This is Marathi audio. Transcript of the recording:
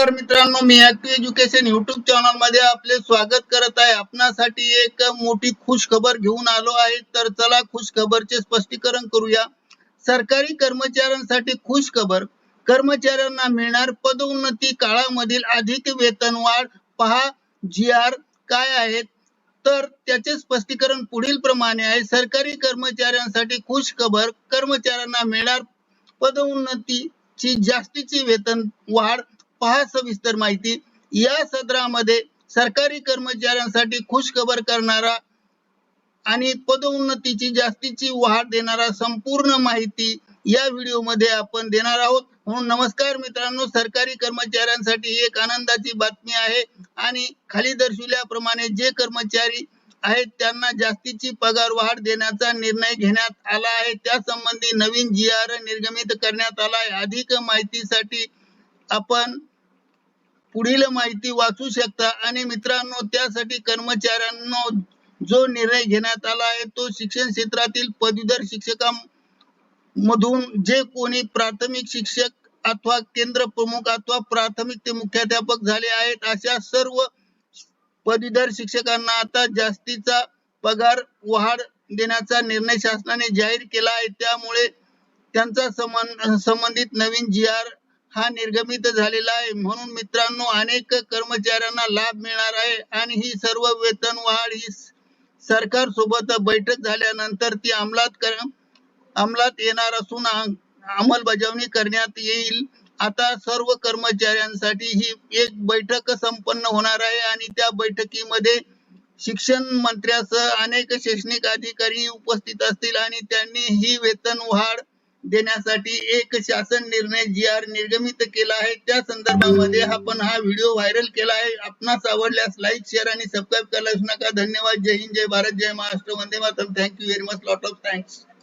नमस्कार मित्रांनो मी ऍक्टिव्ह एज्युकेशन युट्यूब चॅनलमध्ये आपले स्वागत करत आहे. आपणासाठी एक मोठी खुश खबर घेऊन आलो आहे. तर चला खुश खबरचे स्पष्टीकरण करूया. सरकारी कर्मचाऱ्यांसाठी खुश खबर कर्मचाऱ्यांना मिळणार पदोन्नती काळामधील अधिक वेतनवाढ पहा जी आर काय आहेत? तर त्याचे स्पष्टीकरण पुढील प्रमाणे आहे. सरकारी कर्मचाऱ्यांसाठी खुश खबर कर्मचाऱ्यांना मिळणार पदोन्नतीची जास्तीची वेतन वाढ. पहा सविस्तर माहिती. या सदरामध्ये सरकारी कर्मचाऱ्यांसाठी खुशखबर करणारा आणि पदोन्नतीची जास्तीची वाढ देणारा संपूर्ण माहिती या व्हिडिओमध्ये आपण देणार आहोत. म्हणून नमस्कार मित्रांनो सरकारी कर्मचाऱ्यांसाठी एक आनंदाची बातमी आहे. आणि खाली दर्शविल्याप्रमाणे जे कर्मचारी आहेत त्यांना जास्तीची पगार वाढ देण्याचा निर्णय घेण्यात आला आहे. त्या संबंधी नवीन जी आर निर्गमित करण्यात आला आहे. अधिक माहितीसाठी आपण पुढील माहिती वाचू शकता. आणि मित्रांनो त्यासाठी कर्मचाऱ्यांनो जो निर्णय घेण्यात आला आहे तो शिक्षण क्षेत्रातील पदवीधर शिक्षका मधून जे कोणी प्राथमिक शिक्षक अथवा केंद्र प्रमुख अथवा प्राथमिक ते मुख्याध्यापक झाले आहेत अशा सर्व पदवीधर शिक्षकांना आता जास्तीचा पगार वाढ देण्याचा निर्णय शासनाने जाहीर केला आहे. त्यामुळे त्यांचा संबंधित नवीन जी आर हा निर्गमित झालेला आहे. म्हणून मित्रांनो अनेक कर्मचाऱ्यांना लाभ मिळणार आहे आणि ही सर्व वेतन वाढ ही सरकार सोबत बैठक झाल्यानंतर ती अंमलात कर अंमलात येणार असून अंमलबजावणी करण्यात येईल. आता सर्व कर्मचाऱ्यांसाठी ही एक बैठक संपन्न होणार आहे आणि त्या बैठकीमध्ये शिक्षण मंत्र्यासह अनेक शैक्षणिक अधिकारी उपस्थित असतील आणि त्यांनी ही वेतन वाढ देण्यासाठी एक शासन निर्णय जी आर निर्गमित केला आहे. त्या संदर्भामध्ये आपण हा व्हिडिओ व्हायरल केला आहे. आपणास आवडल्यास लाईक शेअर आणि सबस्क्राईब करायला नका. धन्यवाद. जय हिंद जय भारत जय महाराष्ट्र. वंदे Mataram. Thank you very much lot of thanks